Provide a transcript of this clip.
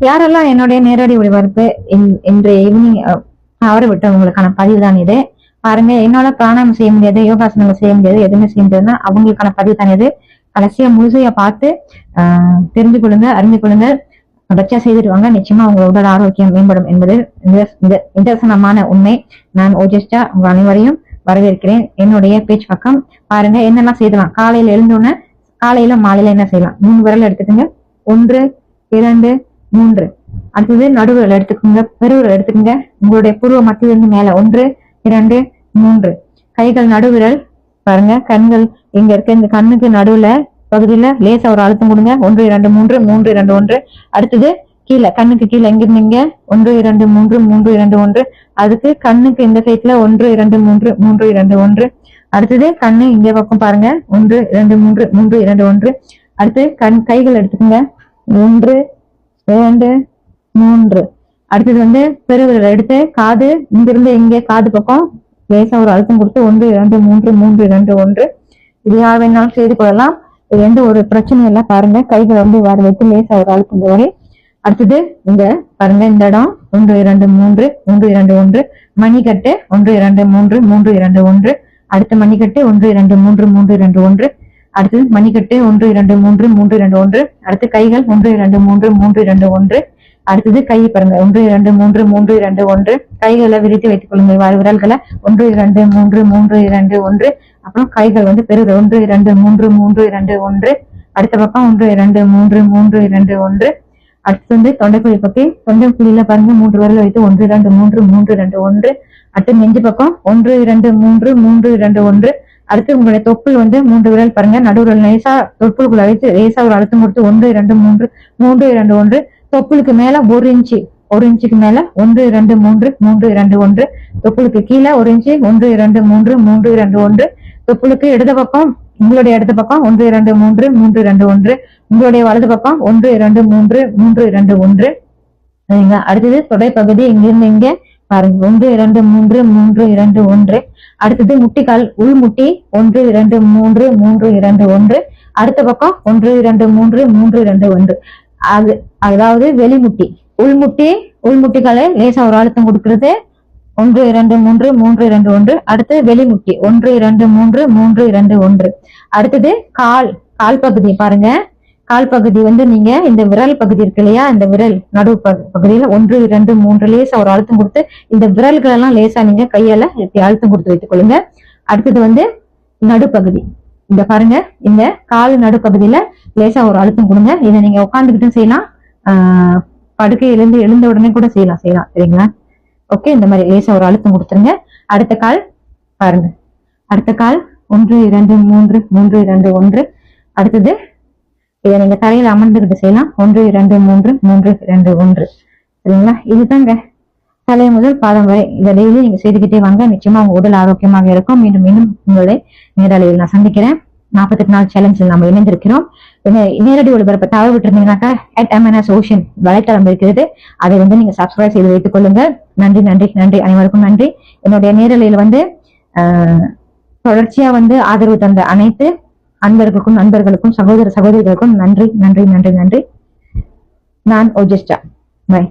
யாரெல்லாம் என்னுடைய நேரடி ஒளிபரப்பு இன்றைய இன்று ஈவினிங் விட்டு விட்டவங்களுக்கான பதிவு தான் இது. பாருங்க என்னால பிராணாயம் செய்ய முடியாது யோகாசனங்கள் செய்ய முடியாது எதுவுமே செய்ய முடியாதுன்னா அவங்களுக்கான பதிவு தான் இது. கடைசியா முழுசைய பார்த்து ஆஹ், தெரிந்து கொள்ளுங்க அறிந்து கொள்ளுங்க. தொடர்ச்சியா செய்துட்டு வாங்க. நிச்சயமா உங்க உடல் ஆரோக்கியம் மேம்படும் என்பது இந்த- நிதர்சனமான உண்மை. நான் ஓஜஸ்டா உங்க அனைவரையும் வரவேற்கிறேன். என்னுடைய பேச்சு பக்கம். பாருங்க என்னெல்லாம் செய்யலாம். காலையில எழுந்தோன்னே காலையில மாலையில என்ன செய்யலாம்? மூணு விரல் எடுத்துக்கோங்க. ஒன்று இரண்டு மூன்று. அடுத்தது நடுவிரல் எடுத்துக்கோங்க. பெருவிரல் எடுத்துக்கோங்க. உங்களுடைய பூர்வ மத்தியிலிருந்து மேல. ஒன்று இரண்டு மூன்று. கைகள் நடுவிரல். பாருங்க கண்கள் இங்க இருக்க? இந்த கண்ணுக்கு நடுவுல பகுதியில லேசா ஒரு அழுத்தம் கொடுங்க. ஒன்று இரண்டு மூன்று மூன்று இரண்டு ஒன்று. அடுத்தது கீழே கண்ணுக்கு கீழே எங்க இருந்தீங்க? ஒன்று இரண்டு மூன்று மூன்று இரண்டு ஒன்று. அதுக்கு கண்ணுக்கு இந்த சைட்ல ஒன்று இரண்டு மூன்று மூன்று இரண்டு ஒன்று. அடுத்தது கண்ணு இங்க பக்கம் பாருங்க. ஒன்று இரண்டு மூன்று மூன்று இரண்டு ஒன்று. அடுத்து கண் கைகள் எடுத்துக்கோங்க. ஒன்று இரண்டு மூன்று. அடுத்தது வந்து பெருவிரல். எடுத்து காது இங்கிருந்து இங்கே காது பக்கம். லேசா ஒரு அழுத்தம் கொடுத்து ஒன்று இரண்டு மூன்று மூன்று இரண்டு ஒன்று. இது யார் வேணாலும் செய்து கொள்ளலாம். இது எந்த ஒரு பிரச்சனையும் இல்லை. பாருங்க கைகளை வந்து வர வைத்து லேசா ஒரு அழுத்தம் வரை. அடுத்தது இந்த பாருங்க இந்த இடம். ஒன்று இரண்டு மூன்று மூன்று இரண்டு ஒன்று. மணிக்கட்டு ஒன்று இரண்டு மூன்று மூன்று இரண்டு ஒன்று. அடுத்த மணிக்கட்டு ஒன்று இரண்டு மூன்று மூன்று இரண்டு ஒன்று. அடுத்தது மணிக்கட்டு ஒன்று இரண்டு மூன்று மூன்று இரண்டு ஒன்று. அடுத்து கைகள் ஒன்று இரண்டு மூன்று மூன்று இரண்டு ஒன்று. அடுத்தது கை பாருங்க. ஒன்று இரண்டு மூன்று மூன்று இரண்டு ஒன்று. கைகளை விரித்து வைத்துக் கொள்ளுங்கள். வாழ் விரல்களை. ஒன்று இரண்டு மூன்று மூன்று இரண்டு ஒன்று. அப்புறம் கைகள் வந்து பெரு ஒன்று இரண்டு மூன்று மூன்று இரண்டு ஒன்று. அடுத்த பக்கம் ஒன்று இரண்டு மூன்று மூன்று இரண்டு ஒன்று. அடுத்து வந்து தொண்டைக்குழி பக்கம் தொண்டைக்குழியில பாருங்க. மூன்று விரல் வைத்து ஒன்று இரண்டு மூன்று மூன்று இரண்டு ஒன்று. அடுத்து நெஞ்சு பக்கம் ஒன்று இரண்டு மூன்று மூன்று இரண்டு ஒன்று. அடுத்து உங்களுடைய தொப்புள் வந்து மூன்று விரல் பாருங்க. நடுவில் லேசா தொப்புளுக்குள்ள வைத்து லேசா ஒரு அழுத்தம் கொடுத்து ஒன்று இரண்டு மூன்று மூன்று இரண்டு ஒன்று. தொப்புளுக்கு மேல ஒரு இன்ச்சு ஒரு இன்ச்சுக்கு மேல ஒன்று இரண்டு மூன்று மூன்று இரண்டு ஒன்று. தொப்புளுக்கு கீழே ஒரு இன்ச்சு ஒன்று இரண்டு மூன்று மூன்று இரண்டு ஒன்று. தொப்புளுக்கு இடது பக்கம் உங்களுடைய இடது பக்கம் ஒன்று இரண்டு மூன்று மூன்று இரண்டு ஒன்று. உங்களுடைய வலது பக்கம் ஒன்று இரண்டு மூன்று மூன்று இரண்டு ஒன்று. அடுத்தது அடுத்தது பகுதி இங்கிருந்து இங்க? பாருங்க. ஒன்று இரண்டு மூன்று மூன்று இரண்டு ஒன்று. அடுத்தது முட்டிக்கால் உள்முட்டி ஒன்று இரண்டு மூன்று மூன்று இரண்டு ஒன்று. அடுத்த பக்கம் ஒன்று இரண்டு மூன்று மூன்று இரண்டு ஒன்று. அது அதாவது வெளிமுட்டி உள்முட்டி உள்முட்டிகளை லேசா ஒரு அழுத்தம் கொடுக்கறது. ஒன்று இரண்டு மூன்று மூன்று இரண்டு ஒன்று. அடுத்து வெளிமுட்டி ஒன்று இரண்டு மூன்று மூன்று இரண்டு ஒன்று. அடுத்தது கால் கால் பகுதி. பாருங்க. கால் பகுதி வந்து நீங்க இந்த விரல் பகுதி இருக்கு இல்லையா இந்த விரல் நடு பகுதியில ஒன்று இரண்டு மூன்று லேசா ஒரு அழுத்தம் கொடுத்து இந்த விரல்கள் எல்லாம் லேசா நீங்க கையால இப்படி அழுத்தம் கொடுத்து வைத்துக் கொள்ளுங்க. அடுத்தது வந்து நடுப்பகுதி இந்த பாருங்க இந்த கால் நடுப்பகுதியில லேசா ஒரு அழுத்தம் கொடுங்க. இதை நீங்க உட்காந்துக்கிட்டும் செய்யலாம். ஆஹ் படுக்கையிலிருந்து எழுந்த உடனே கூட செய்யலாம் செய்யலாம் சரிங்களா? ஓகே இந்த மாதிரி லேசா ஒரு அழுத்தம் கொடுத்துருங்க. அடுத்த கால் பாருங்க. அடுத்த கால் ஒன்று இரண்டு மூன்று மூன்று இரண்டு ஒன்று. அடுத்தது இதை நீங்க தரையில் அமர்ந்துகிட்டு செய்யலாம். ஒன்று இரண்டு மூன்று மூன்று இரண்டு ஒன்று. சரிங்களா? இதுதாங்க. தலை முதல் பாதம் வரை இதை டெய்லி நீங்க செய்துக்கிட்டே வாங்க. நிச்சயமா உங்க உடல் ஆரோக்கியமாக இருக்கும். மீண்டும் மீண்டும் உங்களை நேரலையில் நான் சந்திக்கிறேன். நாற்பத்தெட்டு நாள் சேலஞ்சில் நம்ம இணைந்திருக்கிறோம். நேரடி ஒளிபரப்பை தவறு விட்டுருந்தீங்கன்னாக்கா அட் எம்என்எஸ் ஓஷன் வலைத்தளம் இருக்கிறது. அதை வந்து நீங்க சப்ஸ்கிரைப் செய்து வைத்துக் கொள்ளுங்க நன்றி நன்றி நன்றி. அனைவருக்கும் நன்றி. என்னுடைய நேரலையில் வந்து ஆஹ், தொடர்ச்சியா வந்து ஆதரவு தந்த அனைத்து அன்பர்களுக்கும் நண்பர்களுக்கும் சகோதர சகோதரிகளுக்கும் நன்றி நன்றி நன்றி நன்றி. நான் ஓஜெஸ்டா பை